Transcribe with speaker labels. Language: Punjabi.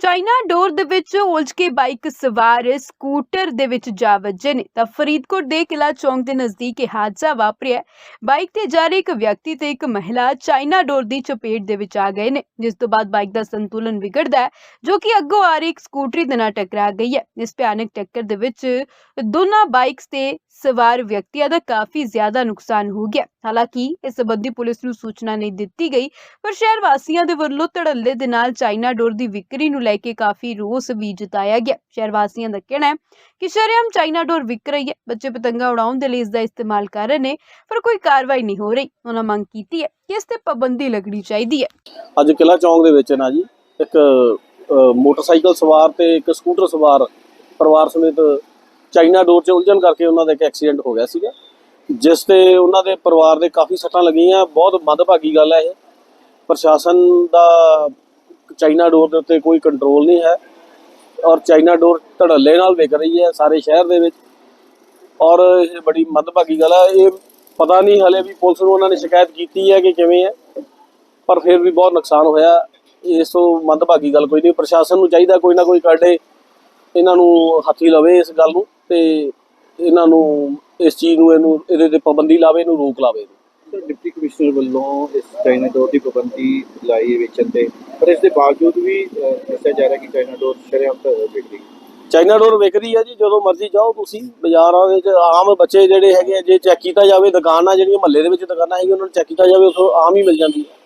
Speaker 1: ਚਾਈਨਾ ਡੋਰ ਦੇ ਵਿੱਚ ਉਲਝ ਕੇ ਬਾਈਕ ਸਵਾਰ ਸਕੂਟਰ ਦੇ ਵਿੱਚ ਜਾ ਵੱਜੇ ਨੇ। ਤਾਂ ਫਰੀਦਕੋਟ ਦੇ ਕਿਲਾ ਚੌਂਕ ਦੇ ਨਜ਼ਦੀਕ ਇਹ ਹਾਦਸਾ ਵਾਪਰਿਆ। ਬਾਈਕ ਤੇ ਜਾ ਰਹੀ ਇੱਕ ਵਿਅਕਤੀ ਤੇ ਇੱਕ ਮਹਿਲਾ ਚਾਈਨਾ ਡੋਰ ਦੀ ਚਪੇਟ ਦੇ ਵਿੱਚ ਆ ਗਏ ਨੇ, ਜਿਸ ਤੋਂ ਬਾਅਦ ਬਾਈਕ ਦਾ ਸੰਤੁਲਨ ਵਿਗੜਦਾ ਹੈ, ਜੋ ਕਿ ਅੱਗੋਂ ਆ ਰਹੀ ਇੱਕ ਸਕੂਟਰੀ ਦੇ ਨਾਲ ਟਕਰਾ ਗਈ ਹੈ। ਇਸ ਭਿਆਨਕ ਟੱਕਰ ਦੇ ਵਿੱਚ ਦੋਨਾਂ ਬਾਈਕਸ ਤੇ ਸਵਾਰ ਵਿਅਕਤੀਆਂ ਦਾ ਕਾਫੀ ਜ਼ਿਆਦਾ ਨੁਕਸਾਨ ਹੋ ਗਿਆ। ਹਾਲਾਂਕਿ ਇਸ ਸੰਬੰਧੀ ਪੁਲਿਸ ਨੂੰ ਸੂਚਨਾ ਨਹੀਂ ਦਿੱਤੀ ਗਈ, ਪਰ ਸ਼ਹਿਰ ਵਾਸੀਆਂ ਦੇ ਵੱਲੋਂ ਧੜੱਲੇ ਦੇ ਨਾਲ ਚਾਈਨਾ ਡੋਰ ਦੀ ਵਿਕਰੀ ਨੂੰ ਲੈ ਕੇ ਕਾਫੀ ਰੋਸ ਵੀ ਜਤਾਇਆ ਗਿਆ। ਸ਼ਹਿਰ ਵਾਸੀਆਂ ਦਾ ਕਹਿਣਾ ਹੈ ਕਿ ਸ਼ਰੇਆਮ ਚਾਈਨਾ ਡੋਰ ਵਿਕ ਰਹੀ ਹੈ। ਬੱਚੇ ਪਤੰਗਾ ਉਡਾਉਣ ਦੇ ਲਈ ਇਸ ਦਾ ਇਸਤੇਮਾਲ ਕਰ ਰਹੇ ਨੇ, ਪਰ ਕੋਈ ਕਾਰਵਾਈ ਨਹੀਂ ਹੋ ਰਹੀ। ਉਹਨਾਂ ਮੰਗ ਕੀਤੀ ਹੈ ਕਿ ਇਸ ਤੇ ਪਾਬੰਦੀ ਲੱਗਣੀ ਚਾਹੀਦੀ ਹੈ।
Speaker 2: ਅੱਜ ਕਿਲਾ ਚੌਂਕ ਦੇ ਵਿੱਚ ਨਾ ਜੀ, ਇੱਕ ਮੋਟਰਸਾਈਕਲ ਸਵਾਰ ਤੇ ਇੱਕ ਸਕੂਟਰ ਸਵਾਰ ਪਰਿਵਾਰ ਸਮੇਤ ਚਾਈਨਾ ਡੋਰ 'ਚ ਉਲਝਣ ਕਰਕੇ ਉਹਨਾਂ ਦਾ ਇੱਕ ਐਕਸੀਡੈਂਟ ਹੋ ਗਿਆ ਸੀਗਾ, ਜਿਸ ਤੇ ਉਹਨਾਂ ਦੇ ਪਰਿਵਾਰ ਦੇ ਕਾਫੀ ਸੱਟਾਂ ਲੱਗੀਆਂ। ਬਹੁਤ ਮੰਦਭਾਗੀ ਗੱਲ ਹੈ ਇਹ। ਪ੍ਰਸ਼ਾਸਨ ਦਾ ਚਾਈਨਾ ਡੋਰ ਦੇ ਉੱਤੇ ਕੋਈ ਕੰਟਰੋਲ ਨਹੀਂ ਹੈ ਔਰ ਚਾਈਨਾ ਡੋਰ ਧੜੱਲੇ ਨਾਲ ਵਿਕ ਰਹੀ ਹੈ ਸਾਰੇ ਸ਼ਹਿਰ ਦੇ ਵਿੱਚ। ਔਰ ਇਹ ਬੜੀ ਮੰਦਭਾਗੀ ਗੱਲ ਹੈ, ਇਹ ਪਤਾ ਨਹੀਂ ਹਲੇ ਵੀ ਪੁਲਿਸ ਨੂੰ ਉਹਨਾਂ ਨੇ ਸ਼ਿਕਾਇਤ ਕੀਤੀ ਹੈ ਕਿ ਕਿਵੇਂ ਹੈ, ਪਰ ਫਿਰ ਵੀ ਬਹੁਤ ਨੁਕਸਾਨ ਹੋਇਆ। ਇਸ ਤੋਂ ਮੰਦਭਾਗੀ ਗੱਲ ਕੋਈ ਨਹੀਂ, ਪ੍ਰਸ਼ਾਸਨ ਨੂੰ ਚਾਹੀਦਾ ਕੋਈ ਨਾ ਕੋਈ ਕਾਢੇ ਇਹਨਾਂ ਨੂੰ ਹੱਥੀ ਲਵੇ ਇਸ ਗੱਲ ਨੂੰ ਤੇ ਇਹਨਾਂ ਨੂੰ ਇਸ ਚੀਜ਼ ਨੂੰ ਇਹਨੂੰ, ਇਹਦੇ ਤੇ ਪਾਬੰਦੀ ਲਾਵੇ, ਇਹਨੂੰ ਰੋਕ ਲਾਵੇ।
Speaker 3: ਡਿਪਟੀ ਕਮਿਸ਼ਨਰ ਵੱਲੋਂ ਇਸ ਚਾਈਨਾ ਡੋਰ ਦੀ ਪਾਬੰਦੀ ਲਾਈ ਹੈ ਵੇਚਣ ਤੇ ਪਰ ਇਸ ਦੇ ਬਾਵਜੂਦ ਵੀ ਦੱਸਿਆ ਜਾ ਰਿਹਾ ਕਿ ਚਾਈਨਾ ਡੋਰ ਸ਼ਰੇਆਮ ਤਾਂ ਵਿਕਦੀ
Speaker 2: ਚਾਈਨਾ ਡੋਰ ਵਿਕਦੀ ਹੈ ਜੀ, ਜਦੋਂ ਮਰਜ਼ੀ ਜਾਓ ਤੁਸੀਂ, ਬਾਜ਼ਾਰਾਂ ਦੇ ਵਿੱਚ ਆਮ ਬੱਚੇ ਜਿਹੜੇ ਹੈਗੇ ਜੇ ਚੈੱਕ ਕੀਤਾ ਜਾਵੇ, ਦੁਕਾਨਾਂ ਜਿਹੜੀਆਂ ਮਹੱਲੇ ਦੇ ਵਿੱਚ ਦੁਕਾਨਾਂ ਹੈਗੀਆਂ, ਉਹਨਾਂ ਨੂੰ ਚੈੱਕ ਕੀਤਾ ਜਾਵੇ ਉੱਥੋਂ ਆਮ ਹੀ ਮਿਲ ਜਾਂਦੀ ਹੈ